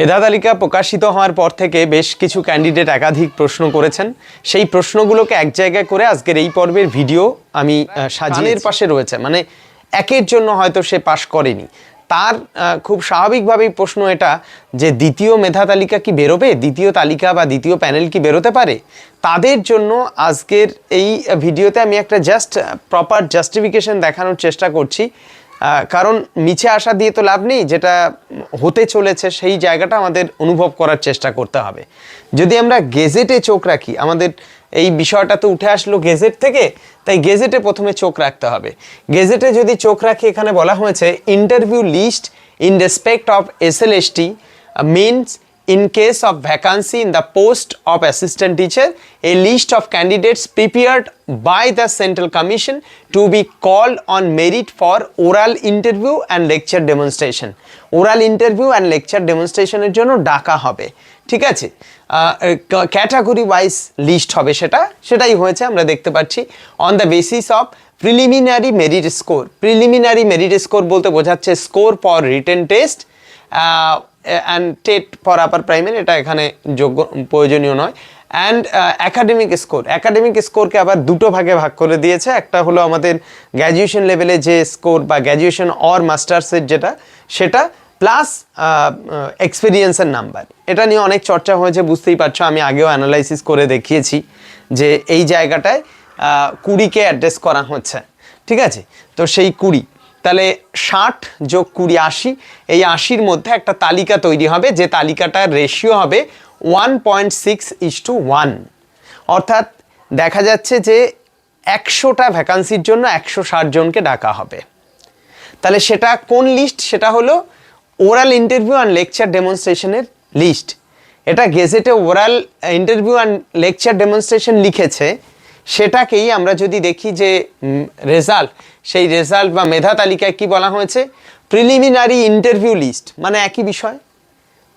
মেধা তালিকা প্রকাশিত হওয়ার পর থেকে বেশ কিছু ক্যান্ডিডেট একাধিক প্রশ্ন করেছেন। সেই প্রশ্নগুলোকে এক জায়গায় করে আজকের এই পর্বের ভিডিও আমি আহ, সাজিয়ে পাশে রয়েছে মানে একের জন্য হয়তো সে পাশ করেনি। তার খুব স্বাভাবিকভাবেই প্রশ্ন এটা যে দ্বিতীয় মেধা তালিকা কি বেরোবে? দ্বিতীয় তালিকা বা দ্বিতীয় প্যানেল কি বেরোতে পারে? তাদের জন্য আজকের এই ভিডিওতে আমি একটা জাস্ট প্রপার জাস্টিফিকেশন দেখানোর চেষ্টা করছি। কারণ মিছে আসা দিয়ে তো লাভ নেই, যেটা হতে চলেছে সেই জায়গাটা আমাদের অনুভব করার চেষ্টা করতে হবে। যদি আমরা গেজেটে চোখ রাখি, আমাদের এই বিষয়টা তো উঠে আসলো গেজেট থেকে, তাই গেজেটে প্রথমে চোখ রাখতে হবে। গেজেটে যদি চোখ রাখি, এখানে বলা হয়েছে interview list in respect of S L S T means in case of vacancy in the post of assistant teacher a list of candidates prepared by the central commission to be called on merit for oral interview and lecture demonstration oral interview and lecture demonstration এর জন্য ডাকা হবে ঠিক আছে category wise list হবে সেটা সেটাই হয়েছে আমরা দেখতে পাচ্ছি on the basis of preliminary merit score preliminary merit score বলতে বোঝাচ্ছে score for written test and TET for upper primary এটা এখানে যোগ্য, প্রয়োজনীয় নয়। অ্যান্ড অ্যাকাডেমিক স্কোর অ্যাকাডেমিক স্কোরকে আবার দুটো ভাগে ভাগ করে দিয়েছে। একটা হলো আমাদের গ্র্যাজুয়েশন লেভেলে যে স্কোর বা গ্র্যাজুয়েশন অর মাস্টার্সের যেটা, সেটা প্লাস এক্সপিরিয়েন্সের নাম্বার এটা নিয়ে অনেক চর্চা হয়েছে, বুঝতেই পারছ, আমি আগেও অ্যানালাইসিস করে দেখিয়েছি যে এই জায়গাটায় কুড়িকে অ্যাড্রেস করা হচ্ছে। ঠিক আছে? তো সেই কুড়ি। তাহলে ষাট যোগ কুড়ি আশি, এই আশির মধ্যে একটা তালিকা তৈরি হবে, যে তালিকাটার রেশিও হবে one point six is to one অর্থাৎ দেখা যাচ্ছে যে একশোটা ভ্যাকান্সির জন্য একশো ষাট জনকে ডাকা হবে। তাহলে সেটা কোন লিস্ট সেটা হলো ওরাল ইন্টারভিউ অ্যান্ড লেকচার ডেমনস্ট্রেশনের লিস্ট এটা গেজেটে oral interview and lecture demonstration লিখেছে। সেটাকেই আমরা যদি দেখি যে রেজাল্ট সেই রেজাল্ট বা মেধা তালিকায় কি বলা হয়েছে? প্রিলিমিনারি ইন্টারভিউ লিস্ট মানে একই বিষয়।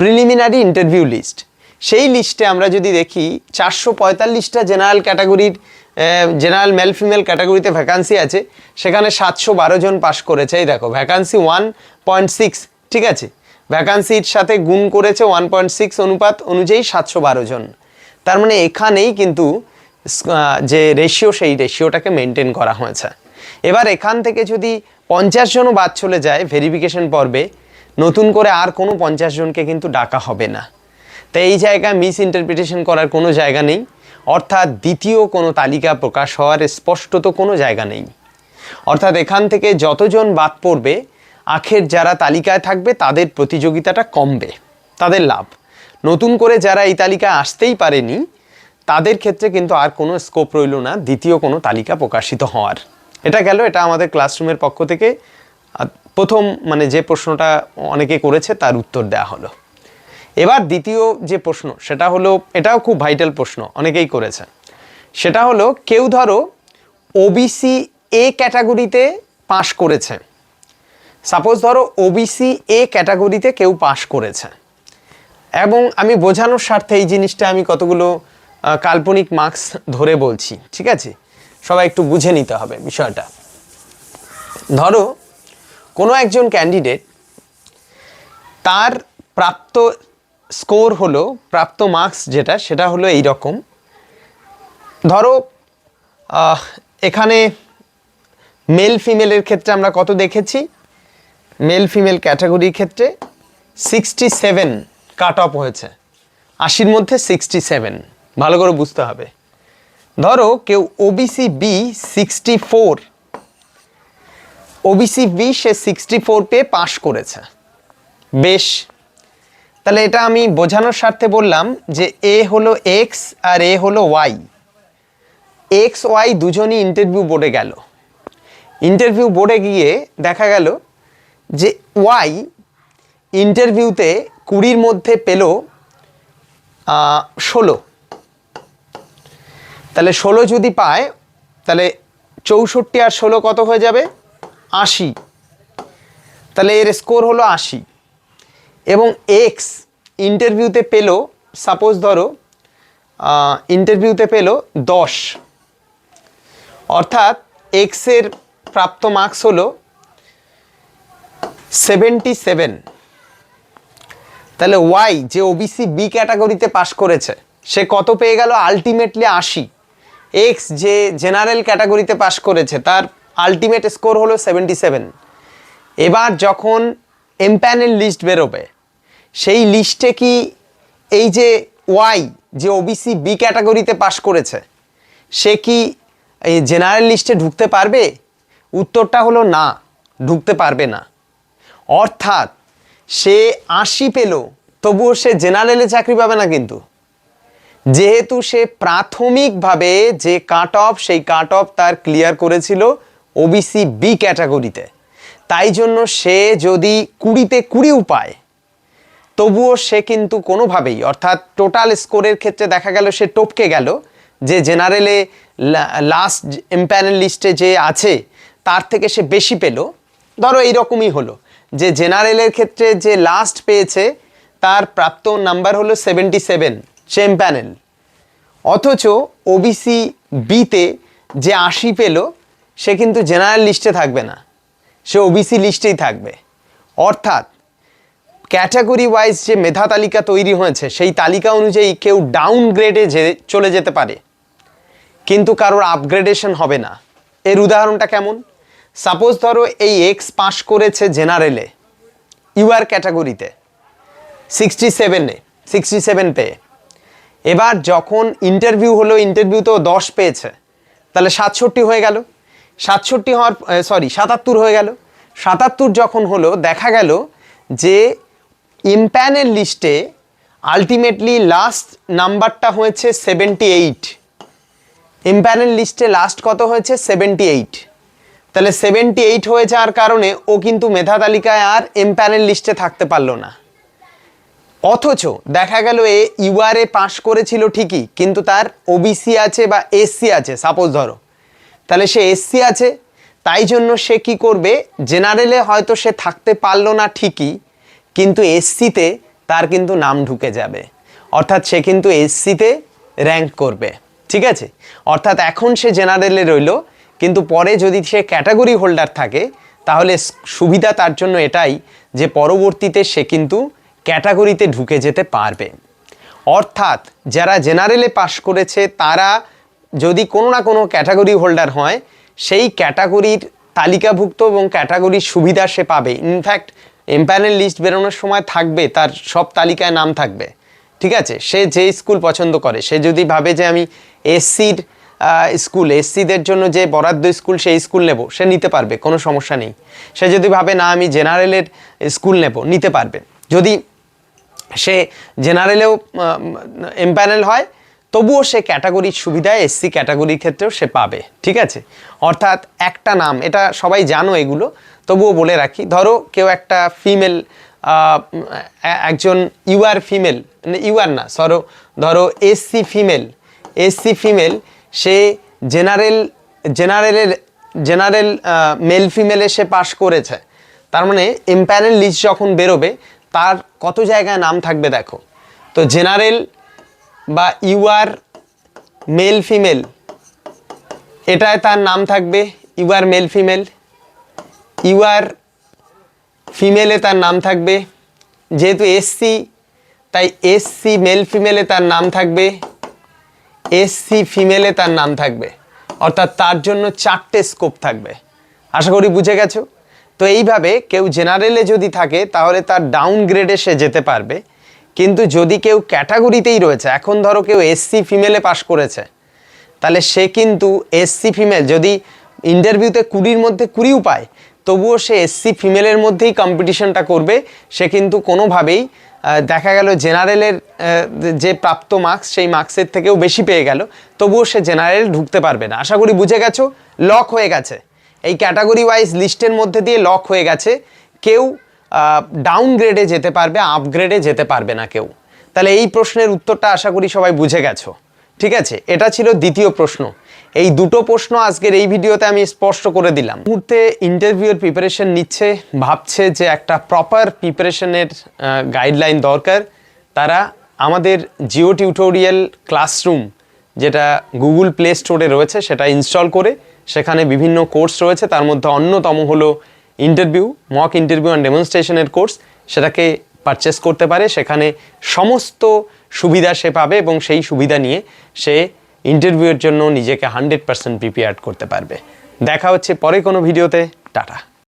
প্রিলিমিনারি ইন্টারভিউ লিস্ট সেই লিস্টে আমরা যদি দেখি, চারশো পঁয়তাল্লিশটা জেনারেল ক্যাটাগরির জেনারেল মেল ফিমেল ক্যাটাগরিতে ভ্যাকান্সি আছে, সেখানে সাতশো বারো জন পাস করেছে। এই দেখো ভ্যাকান্সি ওয়ান পয়েন্ট সিক্স ঠিক আছে? ভ্যাকান্সির সাথে গুণ করেছে ওয়ান পয়েন্ট সিক্স অনুপাত অনুযায়ী সাতশো বারো জন। তার মানে এখানেই কিন্তু যে রেশিও সেই রেশিওটাকে মেনটেন করা হয়েছে। এবার এখান থেকে যদি পঞ্চাশ জনও বাদ চলে যায় ভেরিফিকেশন পর্বে, নতুন করে আর কোনো পঞ্চাশ জনকে কিন্তু ডাকা হবে না। তাই এই জায়গায় মিস ইন্টারপ্রিটেশন করার কোনো জায়গা নেই। অর্থাৎ দ্বিতীয় কোনো তালিকা প্রকাশ হওয়ার স্পষ্টত কোনো জায়গা নেই। অর্থাৎ এখান থেকে যতজন বাদ পড়বে, আখের যারা তালিকায় থাকবে, তাদের প্রতিযোগিতাটা কমবে, তাদের লাভ। নতুন করে যারা এই তালিকায় আসতেই পারেনি, তাদের ক্ষেত্রে কিন্তু আর কোনো স্কোপ রইল না, দ্বিতীয় কোনো তালিকা প্রকাশিত হওয়ার। এটা গেল, এটা আমাদের ক্লাসরুমের পক্ষ থেকে। প্রথম মানে যে প্রশ্নটা অনেকে করেছে, তার উত্তর দেওয়া হলো। এবার দ্বিতীয় যে প্রশ্ন, সেটা হলো, এটাও খুব ভাইটাল প্রশ্ন, অনেকেই করেছে। সেটা হলো, কেউ ধরো ওবিসি এ ক্যাটাগরিতে পাশ করেছে। সাপোজ ধরো ওবিসি এ ক্যাটাগরিতে কেউ পাশ করেছে। এবং আমি বোঝানোর স্বার্থে এই জিনিসটা আমি কতগুলো কাল্পনিক মার্কস ধরে বলছি, ঠিক আছে? সবাই একটু বুঝে নিতে হবে বিষয়টা। ধরো, কোনো একজন ক্যান্ডিডেট তার প্রাপ্ত স্কোর হলো, প্রাপ্ত মার্কস যেটা, সেটা হলো এই রকম ধরো এখানে মেল ফিমেলের ক্ষেত্রে আমরা কত দেখেছি? মেল ফিমেল ক্যাটাগরির ক্ষেত্রে সিক্সটি সেভেন কাট অফ হয়েছে। আশির মধ্যে সিক্সটি সেভেন ভালো করে বুঝতে হবে। ধরো কেউ OBC B sixty four OBC B সে সিক্সটি ফোর পেয়ে পাশ করেছে। বেশ, তাহলে এটা আমি বোঝানোর স্বার্থে বললাম যে এ হলো এক্স আর এ হলো ওয়াই এক্স ওয়াই দুজনই ইন্টারভিউ বোর্ডে গেল। ইন্টারভিউ বোর্ডে গিয়ে দেখা গেল যে ওয়াই ইন্টারভিউতে কুড়ির মধ্যে পেল ষোলো। তাহলে ষোলো যদি পায়, তাহলে চৌষট্টি আর ষোলো কত হয়ে যাবে? আশি। তাহলে এর স্কোর হলো আশি। এবং এক্স ইন্টারভিউতে পেল সাপোজ ধরো ইন্টারভিউতে পেল দশ। অর্থাৎ এক্সের প্রাপ্ত মার্কস হলো সেভেন্টি সেভেন তাহলে ওয়াই যে ওবিসি বি ক্যাটাগরিতে পাশ করেছে, সে কত পেয়ে গেল? আলটিমেটলি আশি। এক্স যে জেনারেল ক্যাটাগরিতে পাশ করেছে, তার আলটিমেট স্কোর হলো সেভেন্টি সেভেন এবার যখন এমপ্যানেল লিস্ট বেরোবে, সেই লিস্টে কি এই যে ওয়াই যে ওবিসি বি ক্যাটাগরিতে পাশ করেছে, সে কি এই জেনারেল লিস্টে ঢুকতে পারবে? উত্তরটা হলো না, ঢুকতে পারবে না। অর্থাৎ সে আশি পেল, তবুও সে জেনারেলে চাকরি পাবে না কিন্তু। যেহেতু সে প্রাথমিকভাবে যে কাট অফ সেই কাট অফ তার ক্লিয়ার করেছিল ওবিসি বি ক্যাটাগরিতে তাই জন্য সে যদি কুড়িতে কুড়িও পায়, তবুও সে কিন্তু কোনোভাবেই, অর্থাৎ টোটাল স্কোরের ক্ষেত্রে দেখা গেল সে টপকে গেল, যে জেনারেলে লাস্ট এম্প্যানেল লিস্টে যে আছে, তার থেকে সে বেশি পেল। ধরো এইরকমই হলো, যে জেনারেলের ক্ষেত্রে যে লাস্ট পেয়েছে, তার প্রাপ্ত নাম্বার হলো সেভেন্টি সেভেন সেম প্যানেল। অথচ ওবিসি বিতে যে আশি পেল, সে কিন্তু জেনারেল লিস্টে থাকবে না। সে ওবিসি লিস্টেই থাকবে। অর্থাৎ ক্যাটাগরি ওয়াইজ যে মেধা তালিকা তৈরি হয়েছে, সেই তালিকা অনুযায়ী কেউ ডাউন গ্রেডে যে চলে যেতে পারে। কিন্তু কারোর আপগ্রেডেশন হবে না। এর উদাহরণটা কেমন? সাপোজ ধরো এই এক্স পাস করেছে জেনারেলে ইউআর ক্যাটাগরিতে সিক্সটি সেভেনে সিক্সটি সেভেন পেয়ে এবার যখন ইন্টারভিউ হলো ইন্টারভিউ তো দশ পেয়েছে, তাহলে সাতষট্টি হয়ে গেল। সাতষট্টি হওয়ার সরি সাতাত্তর হয়ে গেল। সাতাত্তর যখন হলো, দেখা গেল যে ইম্প্যানেল লিস্টে আলটিমেটলি লাস্ট নাম্বারটা হয়েছে সেভেন্টি এইট ইম্প্যানেল লিস্টে লাস্ট কত হয়েছে? সেভেন্টি এইট তাহলে সেভেন্টি এইট হয়ে যাওয়ার কারণে ও কিন্তু মেধা তালিকায় আর এমপ্যানেল লিস্টে থাকতে পারল না। অথচ দেখা গেল এ ইউআরএ পাশ করেছিল ঠিকই, কিন্তু তার ওবিসি আছে বা এসসি আছে সাপোজ ধরো। তাহলে সে এসসি আছে, তাই জন্য সে কি করবে? জেনারেলে হয়তো সে থাকতে পারল না ঠিকই, কিন্তু এসসিতে তার কিন্তু নাম ঢুকে যাবে। অর্থাৎ সে কিন্তু এসসিতে র্যাঙ্ক করবে, ঠিক আছে? অর্থাৎ এখন সে জেনারেলে রইল, কিন্তু পরে যদি সে ক্যাটাগরি হোল্ডার থাকে, তাহলে সুবিধা তার জন্য এটাই যে পরবর্তীতে সে কিন্তু ক্যাটাগরিতে ঢুকে যেতে পারবে। অর্থাৎ যারা জেনারেলে পাশ করেছে, তারা যদি কোনো না কোনো ক্যাটাগরি হোল্ডার হয়, সেই ক্যাটাগরির তালিকাভুক্ত এবং ক্যাটাগরির সুবিধা সে পাবে। ইনফ্যাক্ট এমপ্যানেল লিস্ট বেরোনোর সময় থাকবে, তার সব তালিকায় নাম থাকবে। ঠিক আছে? সে যে স্কুল পছন্দ করে, সে যদি ভাবে যে আমি এসসির স্কুল, এসসিদের জন্য যে বরাদ্দ স্কুল, সেই স্কুল নেব, সে নিতে পারবে, কোনো সমস্যা নেই। সে যদি ভাবে, না, আমি জেনারেলের স্কুল নেব, নিতে পারবে। যদি সে জেনারেলেও এমপ্যানেল হয়, তবুও সে ক্যাটাগরির সুবিধায় এসসি ক্যাটাগরির ক্ষেত্রেও সে পাবে, ঠিক আছে? অর্থাৎ একটা নাম, এটা সবাই জানো এগুলো, তবুও বলে রাখি। ধরো কেউ একটা ফিমেল একজন ইউআর ফিমেল ইউআর না সরো ধরো এসসি ফিমেল এসসি ফিমেল সে জেনারেল জেনারেলের জেনারেল মেল ফিমেলে সে পাশ করেছে। তার মানে এমপ্যানেল লিস্ট যখন বেরোবে তার কত জায়গায় নাম থাকবে দেখো। তো জেনারেল বা ইউআর মেল ফিমেল, এটায় তার নাম থাকবে ইউআর মেল ফিমেল, ইউআর ফিমেলে তার নাম থাকবে। যেহেতু এসসি তাই এসসি মেল ফিমেলে তার নাম থাকবে এসসি ফিমেলে তার নাম থাকবে। অর্থাৎ তার জন্য চারটে স্কোপ থাকবে। আশা করি বুঝে গেছো? তো এইভাবে কেউ জেনারেলে যদি থাকে, তাহলে তার ডাউন গ্রেডে সে যেতে পারবে। কিন্তু যদি কেউ ক্যাটাগরিতেই রয়েছে, এখন ধরো কেউ এসসি ফিমেলে পাশ করেছে, তাহলে সে কিন্তু এসসি ফিমেল যদি ইন্টারভিউতে কুড়ির মধ্যে কুড়িও পায়, তবুও সে এসসি ফিমেলের মধ্যেই কম্পিটিশনটা করবে। সে কিন্তু কোনোভাবেই দেখা গেল জেনারেলের যে প্রাপ্ত মার্কস সেই মার্কসের থেকেও বেশি পেয়ে গেল, তবুও সে জেনারেল ঢুকতে পারবে না। আশা করি বুঝে গেছো? লক হয়ে গেছে। এই ক্যাটাগরি ওয়াইজ লিস্টের মধ্যে দিয়ে লক হয়ে গেছে। কেউ ডাউনগ্রেডে যেতে পারবে আপগ্রেডে যেতে পারবে না কেউ। তাহলে এই প্রশ্নের উত্তরটা আশা করি সবাই বুঝে গেছো। ঠিক আছে? এটা ছিল দ্বিতীয় প্রশ্ন। এই দুটো প্রশ্ন আজকের এই ভিডিওতে আমি স্পষ্ট করে দিলাম। মুহূর্তে ইন্টারভিউয়ের প্রিপারেশন নিচ্ছে, ভাবছে যে একটা প্রপার প্রিপারেশনের গাইডলাইন দরকার। তারা আমাদের জিও টিউটোরিয়াল ক্লাসরুম, যেটা গুগল প্লে স্টোরে রয়েছে, সেটা ইনস্টল করে সেখানে বিভিন্ন কোর্স রয়েছে। তার মধ্যে অন্যতম হলো ইন্টারভিউ মক ইন্টারভিউ অ্যান্ড ডেমনস্ট্রেশনের কোর্স। সেটাকে পারচেস করতে পারে। সেখানে সমস্ত সুবিধা সে পাবে এবং সেই সুবিধা নিয়ে সে ইন্টারভিউয়ের জন্য নিজেকে হান্ড্রেড পারসেন্ট প্রিপেয়ার করতে পারবে। দেখা হচ্ছে পরে কোনো ভিডিওতে টাটা।